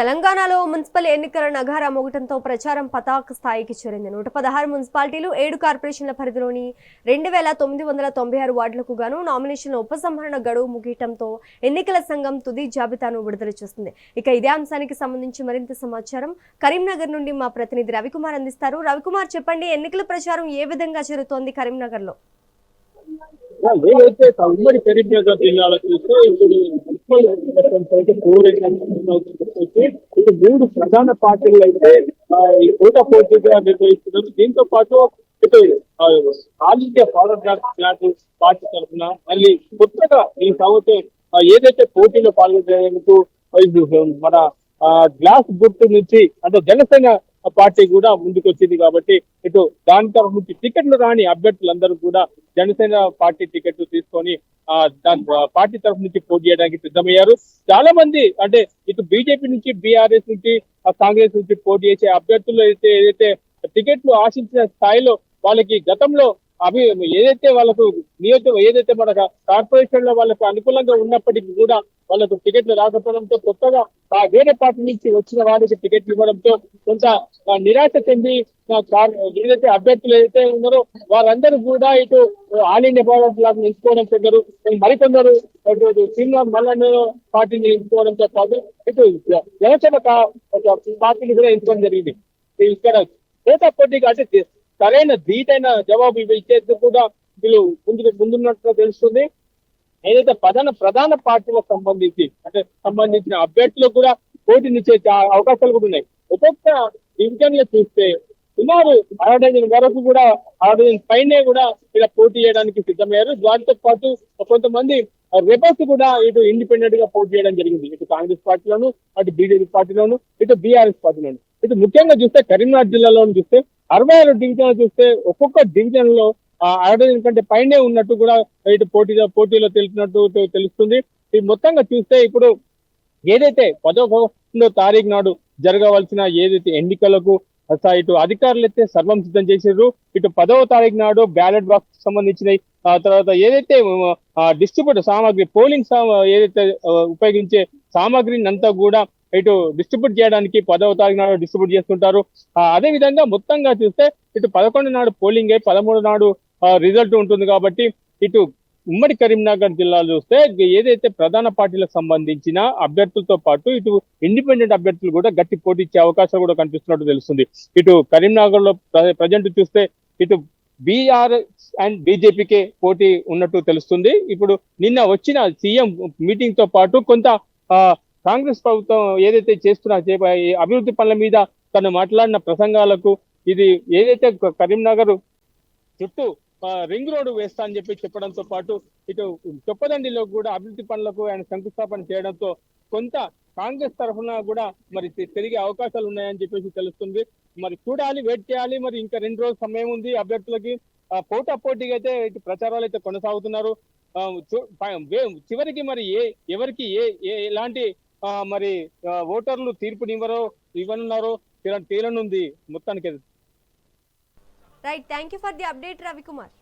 తెలంగాణలో మున్సిపల్ ఎన్నికల నగారా మోగటంతో ప్రచారం పతాక స్థాయికి చేరింది. నూట పదహారు మున్సిపాలిటీలు ఏడు కార్పొరేషన్ల పరిధిలోని రెండు వేల తొమ్మిది వందల తొంభై ఆరు వార్డులకు గాను నామినేషన్ల ఉపసంహరణ గడువు ముగియటంతో ఎన్నికల సంఘం తుది జాబితాను విడుదల చేస్తుంది. ఇక ఇదే అంశానికి సంబంధించి మరింత సమాచారం కరీంనగర్ నుండి మా ప్రతినిధి రవికుమార్ అందిస్తారు. రవికుమార్ చెప్పండి ఎన్నికల ప్రచారం ఏ విధంగా జరుగుతోంది కరీంనగర్లో? ఏదైతే ఉమ్మడి కరీంనగర్ జిల్లాలో చూస్తే ఇప్పుడు మున్సిపల్ ఇప్పుడు మూడు ప్రధాన పార్టీలు అయితే ఆ, ఈ కూట పోటీగా నిర్వహిస్తున్నారు. దీంతో పాటు ఇటు all India forward class party తరఫున మళ్ళీ కొత్తగా ఈ సంవత్సరం ఏదైతే పోటీలో పాల్గొనేందుకు మన గ్లాస్ గుర్తు నుంచి అంటే జనసేన పార్టీ కూడా ముందుకొచ్చింది కాబట్టి ఇటు దాని తరఫు నుంచి టికెట్లు రాని అభ్యర్థులందరూ కూడా జనసేన పార్టీ టికెట్లు తీసుకొని ఆ దాని పార్టీ తరఫు నుంచి పోటీ చేయడానికి సిద్ధమయ్యారు. చాలా మంది అంటే ఇటు బీజేపీ నుంచి బీఆర్ఎస్ నుంచి కాంగ్రెస్ నుంచి పోటీ చేసే అభ్యర్థులు అయితే ఏదైతే టికెట్లు ఆశించిన స్థాయిలో వాళ్ళకి గతంలో అవి ఏదైతే వాళ్ళకు నియోజక ఏదైతే మన కార్పొరేషన్లో వాళ్ళకు అనుకూలంగా ఉన్నప్పటికీ కూడా వాళ్ళకు టికెట్లు రాకపోవడంతో కొత్తగా ఆ వేరే పార్టీ నుంచి వచ్చిన వాళ్ళకి టికెట్లు ఇవ్వడంతో కొంత నిరాశ చెంది ఏదైతే అభ్యర్థులు ఏదైతే ఉన్నారో వారందరూ కూడా ఇటు ఆల్ ఇండియా పవర్ లాగా ఎంచుకోవడం చెందరు. మరికొందరు ఇటు శ్రీనివాస్ మల్లన్న పార్టీని ఎంచుకోవడంతో పాటు ఇటు జనసేన పార్టీని కూడా ఎంచుకోవడం జరిగింది. ఇక్కడ పోటీ అంటే సరైన ధీటైన జవాబు ఇవి ఇచ్చేందుకు కూడా వీళ్ళు ముందుకు ముందున్నట్టుగా తెలుస్తుంది. ఏదైతే ప్రధాన ప్రధాన పార్టీలకు సంబంధించి అంటే సంబంధించిన అభ్యర్థులకు కూడా పోటీనిచ్చే అవకాశాలు కూడా ఉన్నాయి. ఒక్కొక్క డివిజన్లో చూస్తే సుమారు అరవై వరకు కూడా అరవై పైనే కూడా ఇలా పోటీ చేయడానికి సిద్ధమయ్యారు. దానితో పాటు కొంతమంది రేపర్స్ కూడా ఇటు ఇండిపెండెంట్గా పోటీ చేయడం జరిగింది. ఇటు కాంగ్రెస్ పార్టీలోను అటు బీజేపీ పార్టీలోను ఇటు బీఆర్ఎస్ పార్టీలోను. ఇటు ముఖ్యంగా చూస్తే కరీంనగర్ జిల్లాలో చూస్తే అరవై ఆరు డివిజన్లు చూస్తే ఒక్కొక్క డివిజన్లో అరవై కంటే పైనే ఉన్నట్టు కూడా ఇటు పోటీలో పోటీలో తెలిసినట్టు తెలుస్తుంది. ఈ మొత్తంగా చూస్తే ఇప్పుడు ఏదైతే పదవ తారీఖు నాడు జరగవలసిన ఏదైతే ఎన్నికలకు ఇటు అధికారులు అయితే సర్వం సిద్ధం చేసారు ఇటు పదవ తారీఖు నాడు బ్యాలెట్ బాక్స్ సంబంధించిన తర్వాత ఏదైతే డిస్ట్రిబ్యూట్ సామాగ్రి పోలింగ్ ఏదైతే ఉపయోగించే సామాగ్రిని అంతా కూడా ఇటు డిస్ట్రిబ్యూట్ చేయడానికి పదవ తారీఖు నాడు డిస్ట్రిబ్యూట్ చేస్తుంటారు. అదే విధంగా మొత్తంగా చూస్తే ఇటు పదకొండు నాడు పోలింగ్ అయి పదమూడు నాడు రిజల్ట్ ఉంటుంది కాబట్టి ఇటు ఉమ్మడి కరీంనగర్ జిల్లాలో చూస్తే ఏదైతే ప్రధాన పార్టీలకు సంబంధించిన అభ్యర్థులతో పాటు ఇటు ఇండిపెండెంట్ అభ్యర్థులు కూడా గట్టి పోటీ ఇచ్చే అవకాశాలు కూడా కనిపిస్తున్నట్టు తెలుస్తుంది. ఇటు కరీంనగర్లో ప్రజెంట్ చూస్తే ఇటు బీఆర్ అండ్ బీజేపీకే పోటీ ఉన్నట్టు తెలుస్తుంది. ఇప్పుడు నిన్న వచ్చిన సీఎం మీటింగ్తో పాటు కొంత కాంగ్రెస్ ప్రభుత్వం ఏదైతే చేస్తున్న అభివృద్ధి పనుల మీద తను మాట్లాడిన ప్రసంగాలకు ఇది ఏదైతే కరీంనగర్ చుట్టూ రింగ్ రోడ్డు వేస్తా అని చెప్పి చెప్పడంతో పాటు ఇటు చొప్పదండిలో కూడా అభివృద్ధి పనులకు ఆయన శంకుస్థాపన చేయడంతో కొంత కాంగ్రెస్ తరఫున కూడా మరి తిరిగే అవకాశాలు ఉన్నాయని చెప్పేసి తెలుస్తుంది. మరి చూడాలి వెయిట్ చేయాలి. మరి ఇంకా రెండు రోజుల సమయం ఉంది అభ్యర్థులకి. పోటా పోటీగా అయితే ఇటు ప్రచారాలు అయితే కొనసాగుతున్నారు. చివరికి మరి ఏ ఎవరికి ఏ ఏ- ఎలాంటి మరి ఓటర్లు తీర్పునివ్వరో ఇవ్వనున్నారో తేలనుంది మొత్తానికి right thank you for the update Ravikumar